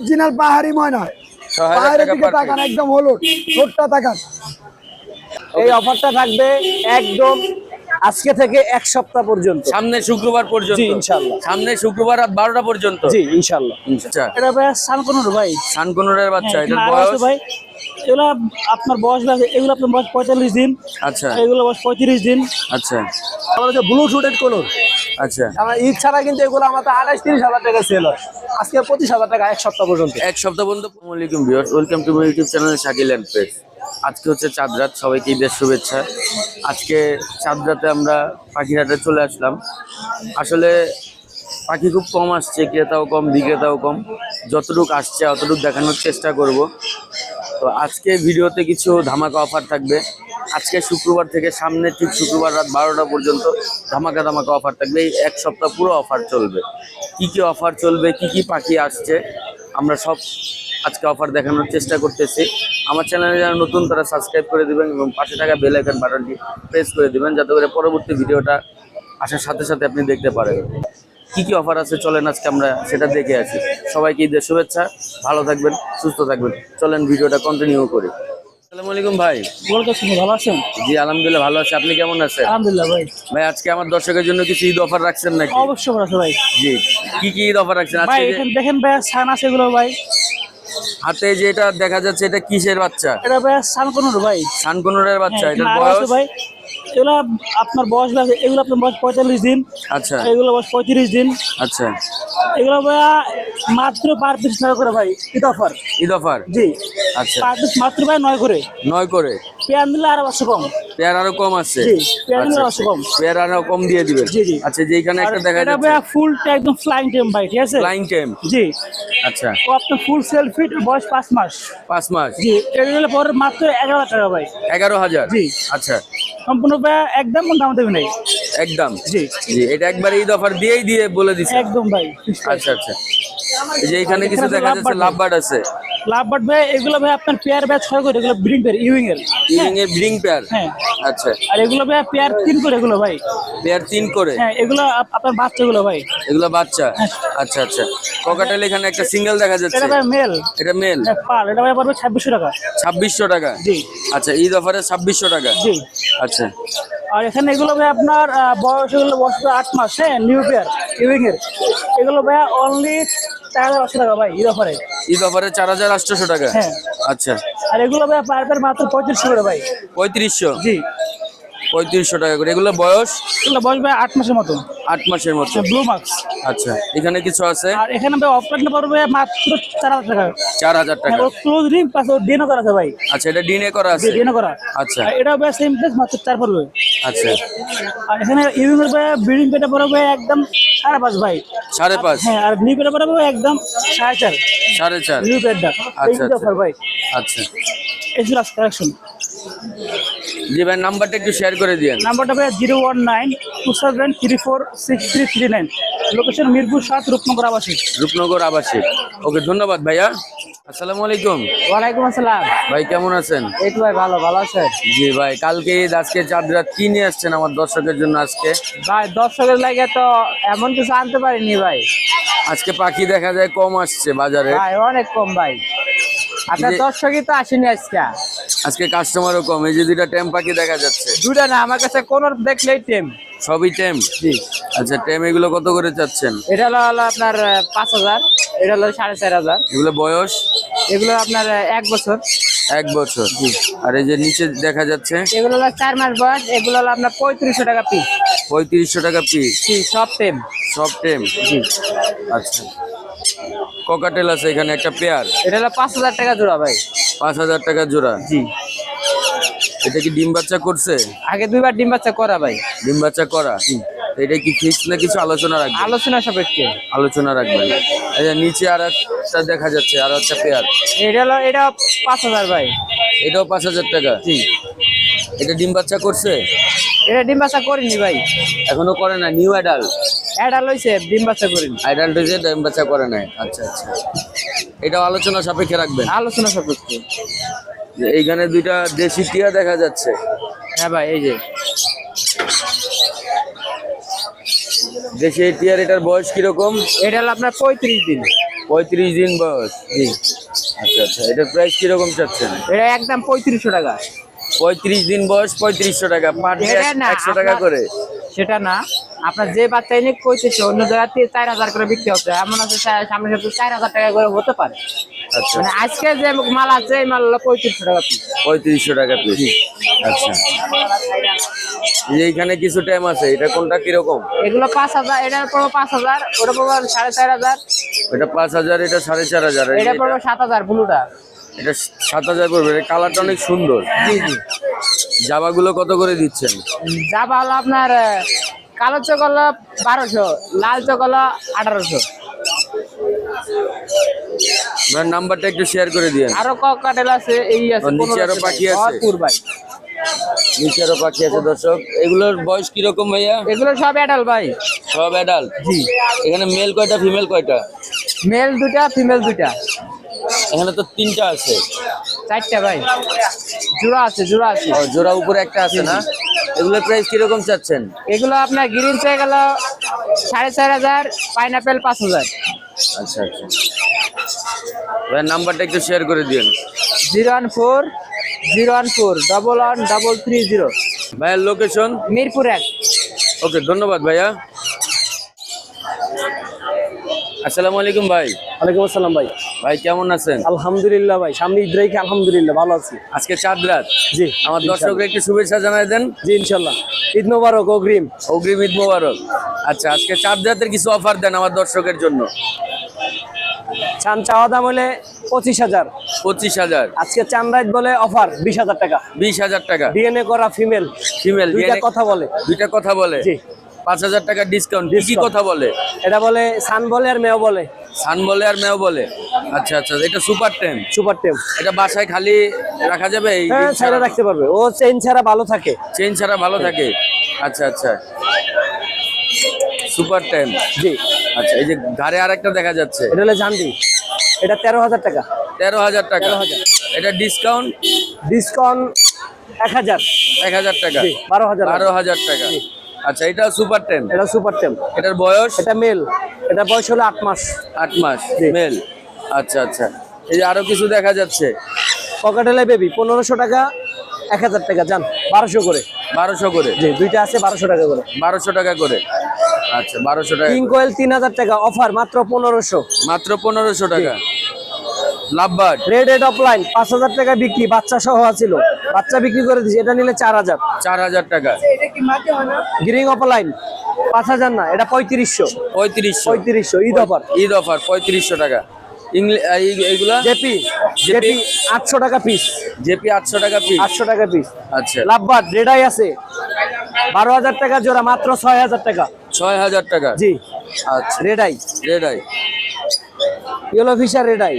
Original পাহাড়ি ময় নয়। হাজার পাহাড়ের দিকে তাকান একদম হলুদ ছোট্ট তাকান। এই অফারটা থাকবে একদম আজকে থেকে এক সপ্তাহ পর্যন্ত। সামনে শুক্রবার পর্যন্ত। জি, ইনশাআল্লাহ। সামনে শুক্রবার রাত বারোটা পর্যন্ত। জি ইনশাল্লাহ আচ্ছা। এটা ভাই সানকনুর ভাই। সানকুনুরের বাচ্চা হ্যাঁ, এটার বয়স? ভাই। এগুলা আপনার বয়স এগুলো আপনার বয়স পঁয়তাল্লিশ দিন। আচ্ছা। এগুলো বয়স পঁয়ত্রিশ দিন। আচ্ছা। আমার হচ্ছে ব্লু শুটেড কোলর আচ্ছা। আমার ঈদ ছাড়া কিন্তু এগুলো আমাদের আঠাশ তিরিশ হাজার টাকা সেল হয়। আজকে পঁচিশ হাজার টাকা এক সপ্তাহ পর্যন্ত। এক সপ্তাহ পর্যন্ত। আসসালামু আলাইকুম viewers welcome to my YouTube channel Shakil and page আজকে হচ্ছে চাঁদ রাত, সবাইকে ঈদের শুভেচ্ছা। আজকে চাঁদ রাতে আমরা পাখিরহাটে চলে আসলাম। আসলে পাখি খুব কম আসছে, ক্রেতাও কম, বিক্রেতাও কম। যতটুকু আসছে, অতটুকু দেখানোর চেষ্টা করব। তো আজকে ভিডিওতে কিছু ধামাকা অফার থাকবে। আজকে শুক্রবার থেকে সামনে ঠিক শুক্রবার রাত বারোটা পর্যন্ত ধামাকা ধামাকা অফার থাকবে। এই এক সপ্তাহ পুরো অফার চলবে। কি কি অফার চলবে, কি কি পাখি আসছে, আমরা সব আজকে অফার দেখানোর চেষ্টা করতেছি। আমার চ্যানেলে যারা নতুন তারা সাবস্ক্রাইব করে দিবেন এবং পাশে থাকা বেল আইকন বাটনটি প্রেস করে দিবেন যাতে করে পরবর্তী ভিডিওটা আসার সাথে সাথে আপনি দেখতে পারেন। কি কি অফার আছে চলেন আজকে আমরা সেটা দেখে আসি। সবাইকে ঈদের শুভেচ্ছা ভালো থাকবেন সুস্থ থাকবেন। চলেন ভিডিওটা কন্টিনিউ করি। আসসালামু আলাইকুম ভাই। ভালো আছেন? জি আলহামদুলিল্লাহ ভালো আছি। আপনি কেমন আছেন? আলহামদুলিল্লাহ ভাই। ভাই আজকে আমার দর্শকের জন্য কিছু ঈদ অফার রাখছেন নাকি? অবশ্যই ভাই। জি কি কি ঈদ অফার রাখছেন? আজকে দেখেন ভাই সান আছে এগুলো ভাই। হাতে যেটা দেখা যাচ্ছে এটা কিসের বাচ্চা? এটা ভাই সানকনুর ভাই। সানকনুরের বাচ্চা এটা আরও আছে বয়স? ভাই। এগুলো আপনার বয়স লাগে এগুলো আপনার বয়স পঁয়তাল্লিশ দিন। আচ্ছা। এগুলো বয়স পঁয়ত্রিশ দিন। আচ্ছা। এগুলো ভাই মাত্র পার পিস নয় করে ভাই ঈদ অফার। ঈদ অফার? জি। আচ্ছা। পার পিস মাত্র ভাই নয় করে। নয় করে। পেয়ার নিলে আরও পাঁচশো কম। পেয়ার আরও কম আছে? পেয়ার নিলে আচ্ছা, কম। পেয়ার আরও কম দিয়ে দিবেন? জি, জি। আচ্ছা একটা দেখা যাচ্ছে। একদম ফ্লাইং টেম ভাই ঠিক আছে? ফ্লাইং টেম জি। আচ্ছা। ও আপনার ফুল সেল ফিট বয়স পাঁচ মাস। পাঁচ মাস? জি পরে মাত্র টাকা ভাই। জি। আচ্ছা। সম্পূর্ণ একদম কোনো দাম দেবে নাই। একদম? জি। জি এটা একবার ঈদ অফার দিয়েই দিয়ে বলে দিছে। একদম ভাই। আচ্ছা আচ্ছা। এই যে এখানে কিছু দেখা লাভ যাচ্ছে বার্ড লাভ বার্ড আছে। লাভ বাট ভাই এগুলো ভাই আপনার পেয়ার ব্যাচ ছয় করে এগুলো ব্রিডিং পেয়ার ইউইং এর। ইভিং এর ব্রিং পেয়ার হ্যাঁ। আচ্ছা। আর এগুলো ভাই পেয়ার তিন করে এগুলো ভাই। পেয়ার তিন করে? হ্যাঁ এগুলো আপ- আপনার বাচ্চাগুলো ভাই। এগুলো বাচ্চা? আচ্ছা আচ্ছা। ককাটেল এখানে একটা সিঙ্গেল দেখা যাচ্ছে। এটা ভাই মেল এটা মেল পার এটা ভাই পড়বে ছাব্বিশশো টাকা। ছাব্বিশশো টাকা? জি। আচ্ছা ঈদ অফারে ছাব্বিশশো টাকা? জি। আচ্ছা। আর এখানে এগুলো ভাই আপনার বয়স এগুলো বয়স আট মাস হ্যাঁ নিউ পেয়ার ইউইং এর। এগুলো ভাই অনলি টাকা ভাই ঈদ অফারে ঈদ অফারে চার হাজার আটশোশো টাকা? হ্যাঁ। আচ্ছা। আর এগুলো ভাই পার পেয়ার মাত্র পঁয়ত্রিশশো করে ভাই। পঁয়ত্রিশশো? জি। পঁয়ত্রিশশো টাকা করে। এগুলো বয়স? এগুলো বয়স ভাই আট মাসের মতো আট মাসের মতো ব্লু মার্কস আচ্ছা এখানে কিছু আছে? আর এখানে ভাই অফলাইন পড়বে মাত্র চার হাজার টাকা। চার হাজার টাকা। ক্লোজ রিং প্লাস ডিএনও করা আছে ভাই। আচ্ছা এটা ডিনে করা আছে? ডিএনও করা। আচ্ছা। এটাও ভাই সেম প্লেস মাত্র চার পড়বে। আচ্ছা। আর এখানে ইউইং ভাই বিল্ডিং পেটা পড়বে একদম সাড়ে পাঁচ ভাই। সাড়ে পাঁচ? হ্যাঁ আর নিউ একদম সাড়ে চার। সাড়ে চার? নিউ পেটটা আচ্ছা, অফার ভাই। আচ্ছা। ছিল কালেকশন জি ভাই নাম্বারটা একটু শেয়ার করে দিয়ে নাম্বারটা ভাই zero one nine two seven three four six three three nine. Location Mirpur সাত রূপনগর আবাসিক। রূপনগর আবাসিক। ওকে ধন্যবাদ ভাইয়া। আসসালামু আলাইকুম। ওয়ালাইকুম আসসালাম। ভাই কেমন আছেন? এই তো ভাই ভালো ভালো আছে জি ভাই কালকে ঈদ আজকে চাঁদ রাত কি নিয়ে আসছেন আমার দর্শকের জন্য আজকে? ভাই দর্শকের লাগে তো এমন কিছু আনতে পারিনি ভাই। আজকে পাখি দেখা যায় কম আসছে বাজারে। ভাই অনেক কম ভাই। আপনার দর্শকই তো আসেনি আজকে। আজকে কাস্টমারও কম এই যে দুইটা টেম পাখি দেখা যাচ্ছে। দুটা না আমার কাছে কোন দেখলেই টেম। সবই টেম? জি। আচ্ছা টেম এগুলো কত করে চাচ্ছেন? এটা হলো হলো আপনার পাঁচ হাজার এটা হলো সাড়ে চার হাজার। এগুলো বয়স? এগুলো আপনার এক বছর। এক বছর আর এই যে নিচে দেখা যাচ্ছে? এগুলো হলো চার মাস বয়স এগুলো হলো আপনার পঁয়ত্রিশশো টাকা পিস পঁয়ত্রিশশো টাকা পিস সব টেম সব টেম জি। আচ্ছা। ককাটেল আছে এখানে একটা পেয়ার এটা হলো পাঁচ হাজার টাকা জোড়া ভাই। পাঁচ হাজার টাকা জোড়া? জি। এটা কি ডিম বাচ্চা করছে? আগে দুইবার ডিম বাচ্চা করা ভাই। ডিম বাচ্চা করা? এটা কি ফিক্স না কিছু আলোচনা রাখবেন? আলোচনা সাপেক্ষে। আলোচনা রাখবেন। যে নিচে আর একটা দেখা যাচ্ছে আর একটা পেয়ার এটা হলো এটা পাঁচ হাজার ভাই। এটাও পাঁচ হাজার টাকা? জি। এটা ডিম বাচ্চা করছে? এটা ডিম বাচ্চা করিনি ভাই। এখনও করে না নিউ অ্যাডাল্ট অ্যাডাল হয়েছে ডিম বাচ্চা করিনি। অ্যাডাল্ট হয়েছে ডিম বাচ্চা করে নাই। আচ্ছা আচ্ছা। এটাও আলোচনা সাপেক্ষে রাখবেন? আলোচনা সাপেক্ষে। এইখানে দুইটা দেশি টিয়া দেখা যাচ্ছে। হ্যাঁ ভাই এই যে। দেশি টিয়ার এটার বয়স কীরকম? এটা হলো আপনার পঁয়ত্রিশ দিন। পঁয়ত্রিশ দিন বয়স জি। আচ্ছা আচ্ছা এটার প্রাইস কীরকম চাচ্ছেন? এটা একদম পঁয়ত্রিশশো টাকা। পঁয়ত্রিশ দিন বয়স পঁয়ত্রিশশো টাকা পার একশো টাকা করে। সেটা না আপনার যে বাচ্চা এনে কইতেছে অন্য জায়গাতে চার হাজার করে বিক্রি হচ্ছে এমন আছে সামনে সাথে চার হাজার টাকা করে হতে পারে। আচ্ছা। মানে আজকে যে মাল আছে এই মাল হলো পঁয়ত্রিশশো টাকা পিস পঁয়ত্রিশশো টাকা পিস আচ্ছা। এইখানে কিছু টাইম আছে এটা কোনটা কীরকম? এগুলো পাঁচ হাজার এটার পড়ব পাঁচ হাজার ওটা পড়ব সাড়ে চার হাজার। এটা পাঁচ হাজার এটা সাড়ে চার হাজার এটা পড়ব সাত হাজার ব্লুটা। এটা সাত হাজার পড়বে এটা কালারটা অনেক সুন্দর। জি জি। জামাগুলো কত করে দিচ্ছেন? যাবা হলো আপনার কালো চোখ হলো বারোশো লাল চোখ হলো আঠারোশো। আপনার নাম্বারটা একটু শেয়ার করে দিয়েন। আরও ককাটেল আছে এই আছে নিচে আরও পাখি আছে? ভরপুর ভাই। নিচে আরও পাখি আছে দর্শক। এগুলোর বয়স কীরকম ভাইয়া? এগুলো সব অ্যাডাল ভাই। সব অ্যাডাল্ট জি। এখানে মেল কয়টা ফিমেল কয়টা? মেল দুটা ফিমেল দুটা এখানে তো তিনটা আছে। চারটা ভাই। জোড়া আছে জোড়া আছে। জোড়া উপরে একটা আছে না? এগুলোর প্রাইস কীরকম চাচ্ছেন? এগুলো আপনার গ্রিন চেয়ে গেল সাড়ে চার হাজার পাইনাপেল পাঁচ হাজার। আচ্ছা আচ্ছা। ভাইয়ের নাম্বারটা একটু শেয়ার করে দিন zero one four zero one four double one double three zero ভাইয়ের লোকেশন মিরপুর এক। ওকে ধন্যবাদ ভাইয়া। আসসালামু আলাইকুম ভাই। ওয়ালাইকুম আসসালাম ভাই। ভাই কেমন আছেন? আলহামদুলিল্লাহ ভাই সামনে ঈদ রেখে আলহামদুলিল্লাহ ভালো আছি। আজকে চাঁদ রাত। জি আমার দর্শকরা একটু শুভেচ্ছা জানাই দেন। জি ইনশাল্লাহ। ঈদ মোবারক অগ্রিম। অগ্রিম ঈদ মোবারক। আচ্ছা আজকে চাঁদ রাতের কিছু অফার দেন আমার দর্শকের জন্য। চান চাওয়া দাম হলে পঁচিশ হাজার। পঁচিশ হাজার। আজকে চান রাইত বলে অফার বিশ হাজার টাকা। বিশ হাজার টাকা। ডিএনএ করা ফিমেল। ফিমেল দুইটা কথা বলে। দুইটা কথা বলে। জি। পাঁচ হাজার টাকা ডিসকাউন্ট। কি কি কথা বলে? এটা বলে সান বলে আর মেও বলে। সান বলে আর মেও বলে। আচ্ছা আচ্ছা এটা সুপার টেম। সুপার টেম। এটা বাসায় খালি রাখা যাবে? এই হ্যাঁ ছাড়া। রাখতে পারবে। ও চেন ছাড়া ভালো থাকে। চেন ছাড়া ভালো থাকে। আচ্ছা আচ্ছা। সুপার টেম। জি। আচ্ছা এই যে ঘাড়ে আরেকটা দেখা যাচ্ছে। এটা হলে জানবি এটা তেরো হাজার টাকা। তেরো হাজার টাকা। 13,000 এটা ডিসকাউন্ট? ডিসকাউন্ট এক হাজার। এক হাজার টাকা। জি বারো হাজার। বারো হাজার টাকা। আচ্ছা এটা সুপার টেম এটা সুপার টেম এটার বয়স? এটা মেল এটা বয়স হলো আট মাস। আট মাস জি। মেল আচ্ছা আচ্ছা। এই যে আরও কিছু দেখা যাচ্ছে? পকেটেলে বেবি পনেরোশো টাকা এক হাজার টাকা যান বারোশো করে। বারোশো করে? জি দুইটা আছে বারোশো টাকা করে। বারোশো টাকা করে। আচ্ছা বারোশো টাকা কিং। কোয়েল তিন হাজার টাকা অফার মাত্র পনেরোশো। মাত্র পনেরোশো টাকা। লাভবার্ড রেড রেড অফলাইন পাঁচ হাজার টাকা বিক্রি বাচ্চা সহ আছিল। বাচ্চা বিক্রি করে দিছি এটা নিলে চার হাজার। চার হাজার টাকা। গ্রিং অফলাইন পাঁচ হাজার না এটা পঁয়ত্রিশশো। পঁয়ত্রিশশো। পঁয়ত্রিশশো ঈদ অফার ঈদ অফার পঁয়ত্রিশশো টাকা। এইগুলা? জেপি জেপি আটশো টাকা পিস জেপি টাকা পিস আটশো টাকা পিস আচ্ছা। লাভবাদ রেডাই আছে। বারো হাজার টাকা জোড়া মাত্র ছয় হাজার টাকা। ছয় হাজার টাকা? জি। আচ্ছা। রেডাই। রেডাই। ইয়েলো ফিশার রেডাই।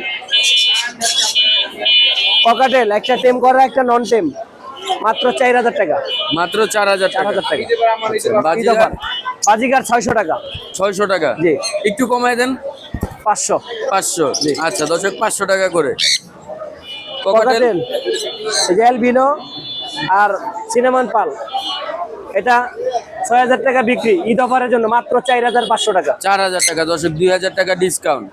পকাটেল একটা টেম করা একটা নন টেম। মাত্র চার হাজার টাকা। মাত্র চার হাজার চার টাকা হাজার টাকা। আচ্ছা, বাজিগার? ছয়শো টাকা। ছয়শো টাকা? জি। একটু কমায় দেন। পাঁচশো। পাঁচশো? জি। আচ্ছা দশক পাঁচশো টাকা করে। ককাটেল এলবিনো আর সিনেমান পাল এটা ছয় হাজার টাকা বিক্রি ঈদ অফারের জন্য মাত্র চার হাজার পাঁচশো টাকা। চার হাজার টাকা দশক দুই হাজার টাকা ডিসকাউন্ট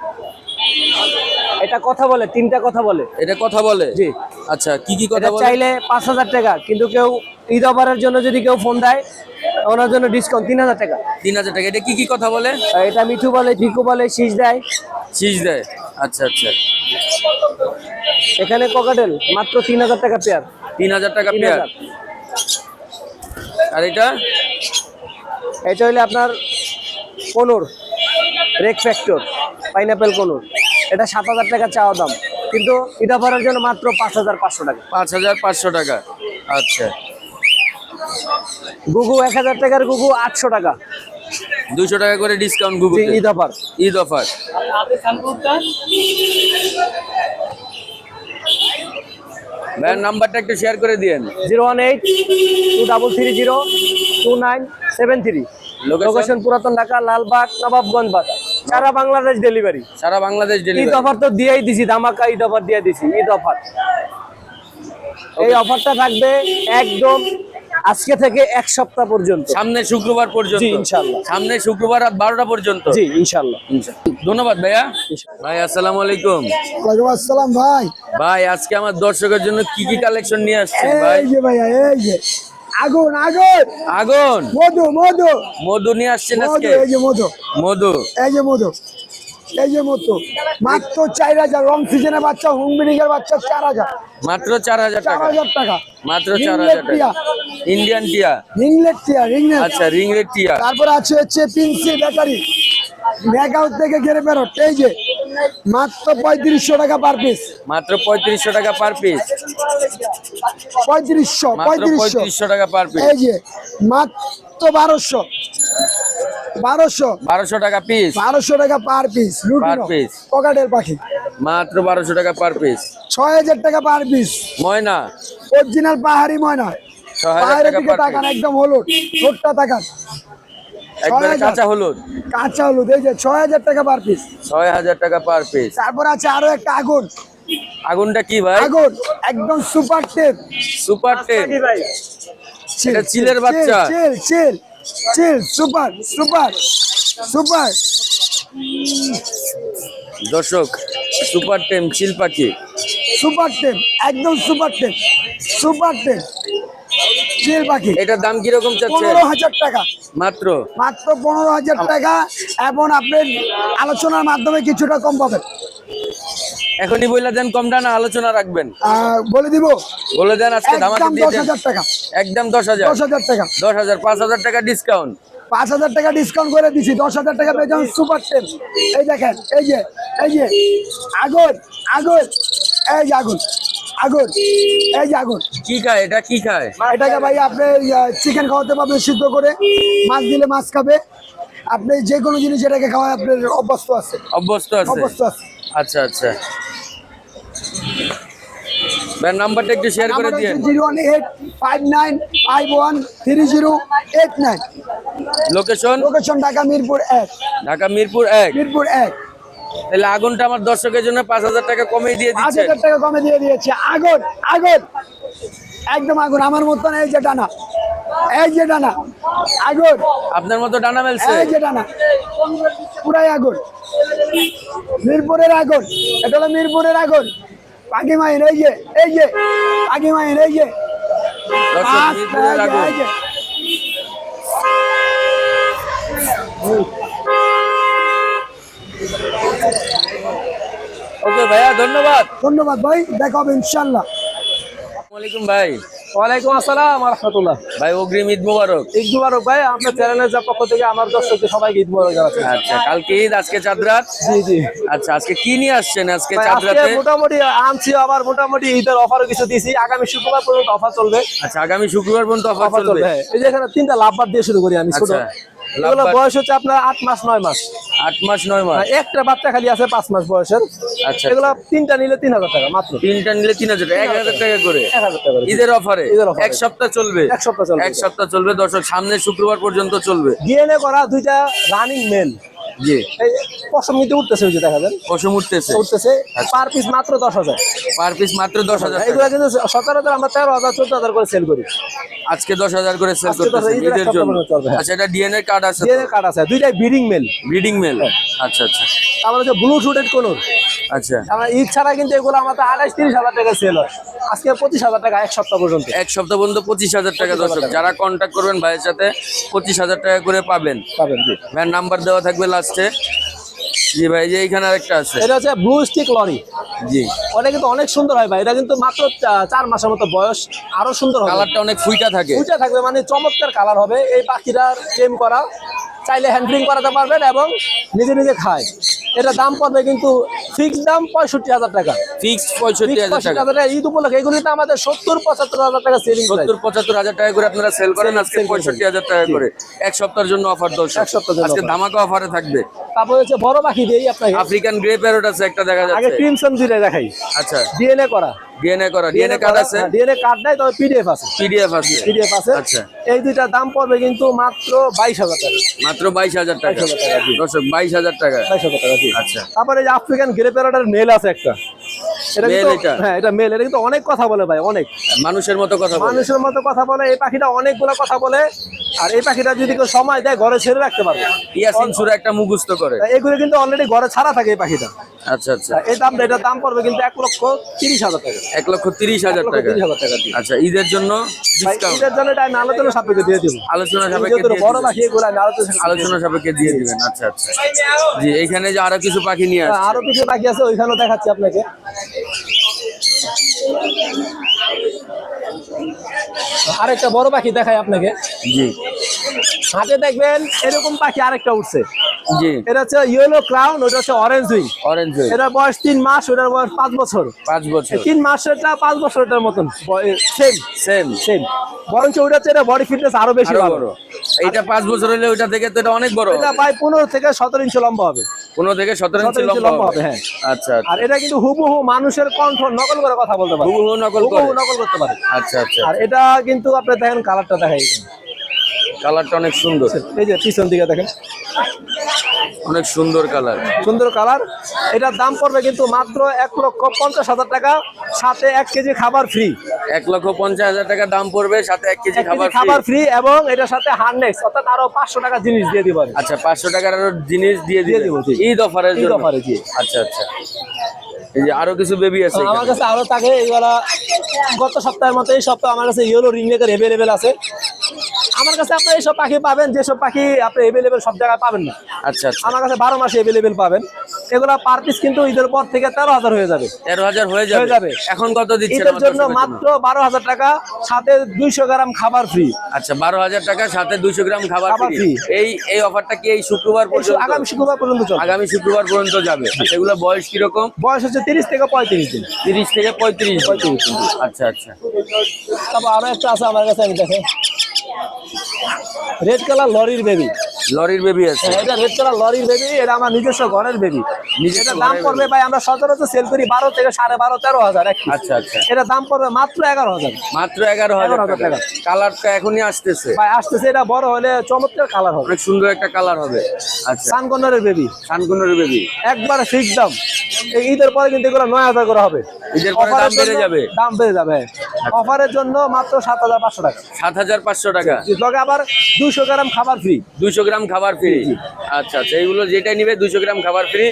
এটা কথা বলে তিনটা কথা বলে। এটা কথা বলে? জি। আচ্ছা কি কি কথা বলে? চাইলে পাঁচ হাজার টাকা কিন্তু কেউ ঈদ অফারের জন্য যদি কেউ ফোন দেয় ওনার জন্য ডিসকাউন্ট তিন হাজার টাকা। তিন হাজার টাকা। এটা কি কি কথা বলে? এটা মিঠু বলে ভিকু বলে শীষ দেয়। শীষ দেয়। আচ্ছা আচ্ছা। এখানে ককাটেল মাত্র তিন হাজার টাকা পেয়ার তিন হাজার টাকা পেয়ার আর এটা? এটা হইলে আপনার conure red factor pineapple conure এটা সাত হাজার টাকা চাওয়া দাম। কিন্তু ঈদ অফারের জন্য মাত্র পাঁচ হাজার পাঁচশো টাকা। পাঁচ হাজার পাঁচশো টাকা। আচ্ছা। গুগু এক হাজার টাকার গুগু আটশো টাকা। দুশো টাকা করে ডিসকাউন্ট গুগু ঈদ অফার। ঈদ অফার। ভাইয়ের নাম্বারটা একটু শেয়ার করে দিয়েন। Zero one eight two double three zero two nine seven three? Location পুরাতন ঢাকা লালবাগ নবাবগঞ্জ বাজার। সারা বাংলাদেশ ডেলিভারি সারা বাংলাদেশ ঈদ ডেলিভারি অফার তো দিয়েই দিছি ধামাকা ঈদ অফার দিয়ে দিছি ঈদ অফার এই অফারটা থাকবে একদম আজকে থেকে এক সপ্তাহ পর্যন্ত। সামনে শুক্রবার পর্যন্ত। জি, ইনশাআল্লাহ। সামনে শুক্রবার রাত বারোটা পর্যন্ত। জি ইনশাল্লাহ ধন্যবাদ ভাইয়া। ভাই আসসালামু আলাইকুম। ওয়ালাইকুম আসসালাম ভাই। ভাই আজকে আমার দর্শকের জন্য কি কি কালেকশন নিয়ে আসছে ভাই? এই যে ভাইয়া এই যে। আগুন আগুন। আগুন। মধু মধু। মধু নিয়ে আসছেন আজকে? এই যে মধু। মধু। এই যে মধু। এই যে মধু। মাত্র চার হাজার রং সিজনের বাচ্চা হোম বিনিকের বাচ্চা চার হাজার। মাত্র চার হাজার চার টাকা। হাজার টাকা। মাত্র চার রিংলেট হাজার টাকা। ইন্ডিয়ান টিয়া। রিংলেট টিয়া রিংলেট। আচ্ছা রিং রেড টিয়া। তারপর আছে হচ্ছে পিনসি ব্যাটারি ম্যাকআউট থেকে ঘেরে বেরোট এই যে মাত্র পঁয়ত্রিশশো টাকা পার পিস মাত্র পঁয়ত্রিশশো টাকা পার পিস পঁয়ত্রিশশো পঁয়ত্রিশশো। টাকা পার পিস এই যে মাত্র বারোশো। বারোশো। বারোশো টাকা পিস বারোশো টাকা পার পিস Per piece। পকেটের পাখি। মাত্র বারোশো টাকা পার পিস ছয় হাজার টাকা পার পিস ময়না। অরিজিনাল পাহাড়ি ময়না। ছয় হাজার পাহাড়ের টাকা দিকে তাকান একদম হলুদ। ঠোঁটটা তাকান। একবারে কাঁচা হলুদ। কাঁচা হলুদ এই যে ছয় হাজার টাকা পার পিস ছয় হাজার টাকা পার পিস তারপর আছে আরও একটা আগুন। আগুনটা কি ভাই? আগুন একদম সুপার টেপ সুপার এটা চিলের বাচ্চা। চিল চিল চিল সুপার সুপার সুপার দর্শক সুপার টেম চিল পাখি। সুপার টেম একদম সুপার টেপ সুপার টেপ চিল পাখি। এটার দাম কীরকম চাচ্ছে? পনেরো হাজার টাকা। মাত্র? মাত্র পনেরো হাজার টাকা এবং আপনার আলোচনার মাধ্যমে কিছুটা কম পাবেন। এখনই বইলা দেন কমটা না আলোচনা রাখবেন। বলে দিব। বলে দেন আজকে একদম দিয়ে দশ দেন। হাজার টাকা। একদম দশ হাজার। দশ হাজার টাকা। দশ হাজার পাঁচ হাজার টাকা ডিসকাউন্ট পাঁচ হাজার টাকা ডিসকাউন্ট করে দিছি। দশ হাজার টাকা পেয়ে সুপার টেপ এই দেখেন এই যে এই যে। আগুন আগুন এই যে আগুন আগুন। এই যে আগুন। কি খায়? এটা কি খায়? এটাকে ভাই আপনি চিকেন খাওয়াতে পারবেন সিদ্ধ করে। মাছ দিলে মাছ খাবে। আপনি যে কোনো জিনিস এটাকে খাওয়ায় আপনার অভ্যস্ত আছে। অভ্যস্ত আছে? অভ্যস্ত আছে। আচ্ছা আচ্ছা। ভাই নাম্বারটা একটু শেয়ার করে দিয়েন। Zero one eight five nine five one three zero eight nine. Location location Dhaka Mirpur এক। ঢাকা মিরপুর এক। মিরপুর এক। তাহলে আগুনটা আমার দর্শকের জন্য পাঁচ হাজার টাকা কমিয়ে দিয়ে পাঁচ দিচ্ছে হাজার টাকা কমে দিয়ে দিয়েছে। আগুন আগুন। একদম আগুন আমার মতন এই যে ডানা। এই যে ডানা। আগুন। আপনার মতো ডানা মেলছে। এই যে ডানা। পুরাই আগুন। মিরপুরের আগুন। এটা হলো মিরপুরের আগুন। পাখি মাইন এই যে এই যে। পাখি মাইন এই যে। দর্শক মিরপুরের আগুন। ভাইয়া ধন্যবাদ। ধন্যবাদ ভাই দেখা হবে ইনশাল্লাহ ওয়ালাইকুম ভাই। ওয়ালাইকুম আসসালাম রহমতুল্লাহ ভাই অগ্রিম ঈদ মোবারক। ঈদ মুবারক ভাই আপনার চ্যানেলের যা পক্ষ থেকে আমার দর্শকদের সবাইকে ঈদ মুবারক জানাচ্ছি। আচ্ছা কালকে ঈদ আজকে চাঁদ রাত জি জি। আচ্ছা আজকে কি নিয়ে আসছেন আজকে ভাই, চাঁদ আজকে রাতে মোটামুটি আনছি আবার মোটামুটি ঈদের অফারও কিছু দিয়েছি। আগামী শুক্রবার পর্যন্ত অফার চলবে। আচ্ছা আগামী শুক্রবার পর্যন্ত অফার অফার চলবে? হ্যাঁ। এই যে এখানে তিনটা লাভবার দিয়ে শুরু করি আমি ছোট। এগুলো বয়স হচ্ছে আপনার আট মাস নয় মাস। আট মাস নয় মাস। একটা বাচ্চা খালি আছে পাঁচ মাস বয়সের। আচ্ছা এগুলো তিনটা নিলে তিন হাজার টাকা মাত্র। তিনটা নিলে তিন হাজার টাকা, এক হাজার টাকা করে। এক হাজার টাকা। ঈদের অফারে। এক সপ্তাহ চলবে? এক সপ্তাহ চলবে। এক সপ্তাহ চলবে। দর্শক সামনে শুক্রবার পর্যন্ত চলবে। ডিএনএ করা দুইটা রানিং মেল জি। পশম নিতে উঠতেছে ওই যে দেখা যান পশম উঠতেছে। উঠতেছে আচ্ছা। পার পিস মাত্র দশ হাজার। পার পিস মাত্র দশ হাজার এগুলো। কিন্তু সচরাচর আমরা তেরো হাজার চোদ্দ হাজার করে সেল করি। আজকে দশ হাজার করে সেল করতেছে। ঈদের জন্য। আচ্ছা এটা ডিএনএ কার্ড আছে ডিএনএ কার্ড আছে দুইটাই ব্রিডিং মেল ব্রিডিং মেল আচ্ছা আচ্ছা। তারপরে হচ্ছে ব্লু শুটেড কোনোর আচ্ছা। আমরা কিন্তু এগুলো আমাদের আঠাশ তিরিশ হাজার টাকা সেল হয়। আজকে পঁচিশ হাজার টাকা এক সপ্তাহ পর্যন্ত। এক সপ্তাহ পর্যন্ত পঁচিশ হাজার টাকা দর্শক যারা কন্ট্যাক্ট করবেন ভাইয়ের সাথে পঁচিশ হাজার টাকা করে পাবেন। পাবেন ভাইয়ের নাম্বার দেওয়া থাকবে লাস্টে জি ভাই যে এইখানে আরেকটা আছে। এটা হচ্ছে ব্লু স্টিক লরি জি। ওটা কিন্তু অনেক সুন্দর হয় ভাই এটা কিন্তু মাত্র চার মাসের মতো বয়স আরও সুন্দর হবে। কালারটা অনেক ফুইটা থাকে। দুইটা থাকবে মানে চমৎকার কালার হবে এই পাখিটার টেম করা। চাইলে হ্যান্ডলিং করাতে পারবেন এবং নিজে নিজে খায়। এটা দাম পড়বে কিন্তু ফিক্সড দাম পঁয়ষট্টি হাজার টাকা। ফিক্সড পঁয়ষট্টি হাজার 65,000 টাকা ঈদ উপলক্ষে এগুলি তো আমাদের সত্তর পঁচাত্তর হাজার টাকা সেলিং সত্তর পঁচাত্তর হাজার টাকা করে আপনারা সেল করেন আজকে। পঁয়ষট্টি হাজার টাকা করে। এক সপ্তাহের জন্য অফার দর্শক এক সপ্তাহের আজকে ধামাকা অফারে থাকবে। তারপর হচ্ছে বড় পাখি দিয়েই আপনাকে। আফ্রিকান গ্রে প্যারট আছে একটা দেখা যাচ্ছে। আগে ক্রিমসন দুইটা দেখাই। আচ্ছা। ডিএনএ করা। ডিএনএ করা ডিএনএ কার্ড আছে? ডিএনএ কার্ড নাই তবে পিডিএফ আছে। পিডিএফ আছে। পিডিএফ আছে। আচ্ছা। এই দুইটা দাম পড়বে কিন্তু মাত্র বাইশ হাজার টাকা। মাত্র বাইশ হাজার টাকা। 22,000 টাকা। দর্শক বাইশ হাজার টাকা। বাইশ হাজার টাকা জি আচ্ছা। তারপরে এই আফ্রিকান গ্রে প্যারটের মেল আছে একটা। এটা কিন্তু? হ্যাঁ এটা মেল এটা কিন্তু অনেক কথা বলে ভাই অনেক। মানুষের মতো কথা বলে। মানুষের মতো কথা বলে এই পাখিটা অনেকগুলো কথা বলে আর এই পাখিটা যদি কেউ সময় দেয় ঘরে ছেড়ে রাখতে পারবে। ইয়াসিন সুরা একটা মুখস্থ করে। এগুলো কিন্তু অলরেডি ঘরে ছাড়া থাকে এই পাখিটা। আচ্ছা আচ্ছা। এই দাম এটার দাম পড়বে কিন্তু এক লক্ষ তিরিশ হাজার টাকা। এক লক্ষ তিরিশ হাজার টাকা। তিরিশ হাজার টাকা আচ্ছা ঈদের জন্য এটার জন্য এটা আলোচনা সাপেক্ষে দিয়ে দিব। আলোচনা সাপেক্ষে বড় পাখি এগুলো আলোচনা সাপেক্ষে দিয়ে দিবেন আচ্ছা আচ্ছা। জি এইখানে যে আরও কিছু পাখি নিয়ে হ্যাঁ, আসছে। আরও কিছু বাকি আছে ওইখানেও দেখাচ্ছি আপনাকে। আরেকটা বড় পাখি দেখাই আপনাকে। জি। হাতে দেখবেন এরকম পাখি আরেকটা উঠছে। জি। এটা হচ্ছে ইয়েলো ক্রাউন ওটা হচ্ছে অরেঞ্জ উইং অরেঞ্জ এটার বয়স তিন মাস ওটার বয়স পাঁচ বছর। পাঁচ বছর। তিন মাসেরটা পাঁচ বছরটার মতন। সেম সেম সেম বরঞ্চ ওটা হচ্ছে এটা বডি ফিটনেস আরও বেশি ভালো। বড়। পাঁচ বছর হলে ওইটা থেকে তো এটা অনেক বড়। এটা প্রায় পনেরো থেকে সতেরো ইঞ্চি লম্বা হবে। পনেরো থেকে সতেরো ইঞ্চি লম্বা হবে। হ্যাঁ। আচ্ছা আচ্ছা। আর এটা কিন্তু হুবহু মানুষের কণ্ঠ নকল করে কথা বলতে পারে। হুবহু নকল হুবহু নকল করতে পারে। আচ্ছা আচ্ছা। আর এটা কিন্তু আপনি দেখেন কালারটা দেখাই কালারটা অনেক সুন্দর। এই যে পিছন দিকে দেখেন। অনেক সুন্দর কালার। সুন্দর কালার। এটার দাম পড়বে কিন্তু মাত্র এক লক্ষ পঞ্চাশ হাজার টাকা সাথে এক কেজি খাবার ফ্রি এক লক্ষ পঞ্চাশ হাজার টাকা দাম পড়বে সাথে এক কেজি খাবার খাবার ফ্রি এবং এটার সাথে হার্নেক্স অর্থাৎ আরও পাঁচশো টাকা জিনিস দিয়ে দিব আচ্ছা পাঁচশো টাকার আরও জিনিস দিয়ে দিয়ে দিব। ঈদ অফারের ঈদ অফারে। আচ্ছা আচ্ছা। এই যে আরও কিছু বেবি আছে আমার কাছে আরও থাকে এইগুলা গত সপ্তাহের মতো এই সপ্তাহে আমার কাছে ইয়েলো রিং নেকের এভেলেবেল আছে। আমার কাছে আপনি এইসব পাখি পাবেন যেসব পাখি আপনি এভেলেবেল সব জায়গায় পাবেন না। আচ্ছা আচ্ছা। আমার কাছে বারো মাসে এভেলেবেল পাবেন। এগুলা পার পিস কিন্তু ঈদের পর থেকে তেরো হাজার হয়ে যাবে। তেরো হাজার হয়ে যাবে। যাবে। এখন কত দিচ্ছেন ঈদের জন্য মাত্র বারো হাজার টাকা সাথে দুইশো গ্রাম খাবার ফ্রি আচ্ছা বারো হাজার টাকা সাথে দুইশো গ্রাম খাবার খাবার ফ্রি এই এই অফারটা কি এই শুক্রবার পর্যন্ত? আগামী শুক্রবার পর্যন্ত চলবে। আগামী শুক্রবার পর্যন্ত যাবে। এগুলো বয়স কীরকম? বয়স হচ্ছে তিরিশ থেকে পঁয়ত্রিশ দিন। তিরিশ থেকে পঁয়ত্রিশ পঁয়ত্রিশ দিন। আচ্ছা আচ্ছা। তারপর আরও একটা আছে আমার কাছে আমি দেখে। রেড কালার লরির বেবি লরির বেবি আছে। এটা রেড কালার লরির বেবি এটা আমার নিজস্ব ঘরের বেবি এটা দাম পড়বে ভাই আমরা সচরাচর সেল করি বারো থেকে সাড়ে বারো তেরো হাজার আচ্ছা আচ্ছা। এটা দাম পড়বে মাত্র এগারো হাজার। মাত্র এগারো হাজার টাকা। কালারটা এখনই আসতেছে। ভাই আসতেছে এটা বড় হলে চমৎকার কালার হবে। অনেক সুন্দর একটা কালার হবে। আচ্ছা। সানকর্নারের বেবি সানকুনের বেবি একবারে ফিক্স দাম। এই ঈদের পরে কিন্তু এগুলো নয় হাজার করে হবে। ঈদের পরে দাম বেড়ে যাবে? দাম বেড়ে যাবে। অফারের জন্য মাত্র সাত হাজার পাঁচশো টাকা। সাত হাজার পাঁচশো টাকা। লগে আবার দুশো গ্রাম খাবার ফ্রি দুইশো গ্রাম খাবার ফ্রি আচ্ছা আচ্ছা এইগুলো যেটাই নিবে দুইশো গ্রাম খাবার ফ্রি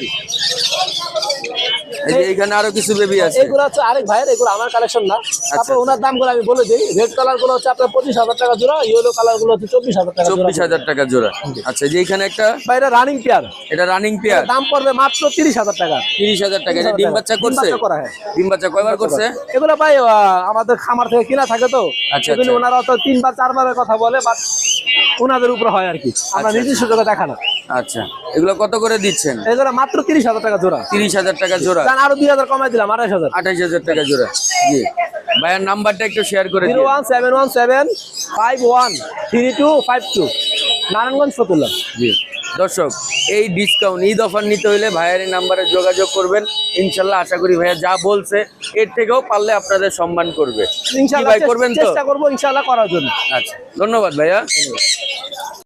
এইখানে আরও কিছু বেবি আছে। এগুলো হচ্ছে আরেক ভাইয়ের এগুলো আমার কালেকশন না। তারপর ওনার দামগুলো আমি বলে দিই। রেড কালারগুলো হচ্ছে আপনার পঁচিশ হাজার টাকা জোড়া ইয়েলো কালারগুলো হচ্ছে চব্বিশ হাজার টাকা চব্বিশ হাজার টাকা জোড়া। আচ্ছা যে এখানে একটা বা এটা রানিং পেয়ার এটা রানিং পেয়ার দাম পড়বে মাত্র তিরিশ হাজার টাকা। তিরিশ হাজার টাকা। এটা ডিম বাচ্চা করছে? করা, হ্যাঁ। ডিম বাচ্চা কয়বার করছে? এগুলো ভাই আমাদের খামার থেকে কিনা থাকে তো। আচ্ছা, আচ্ছা। ওনারা তো তিনবার চারবারের কথা বলে বাট ওনাদের উপর হয় আর কি। আমরা আচ্ছা, নিজস্ব জায়গায় দেখা না আচ্ছা। এগুলো কত করে দিচ্ছেন? এগুলো মাত্র তিরিশ হাজার টাকা জোড়া। তিরিশ হাজার টাকা জোড়া। জান আরও দুই হাজার কমাই দিলাম আড়াইশ হাজার। আঠাইশ হাজার টাকা জোড়া। জি। ভাইয়ের নাম্বারটা একটু শেয়ার করে জিরো দিন one seven one seven five one three two five two. Narayanganj Fatullah. জি। দর্শক এই ডিসকাউন্ট ঈদ অফার নিতে হলে ভাইয়ের এই নাম্বারে যোগাযোগ করবেন। ইনশাল্লাহ আশা করি ভাইয়া যা বলছে এর থেকেও পারলে আপনাদের সম্মান করবে। ইনশাল্লাহ করবেন তো? চেষ্টা করব ইনশাল্লাহ করার জন্য। আচ্ছা ধন্যবাদ ভাইয়া।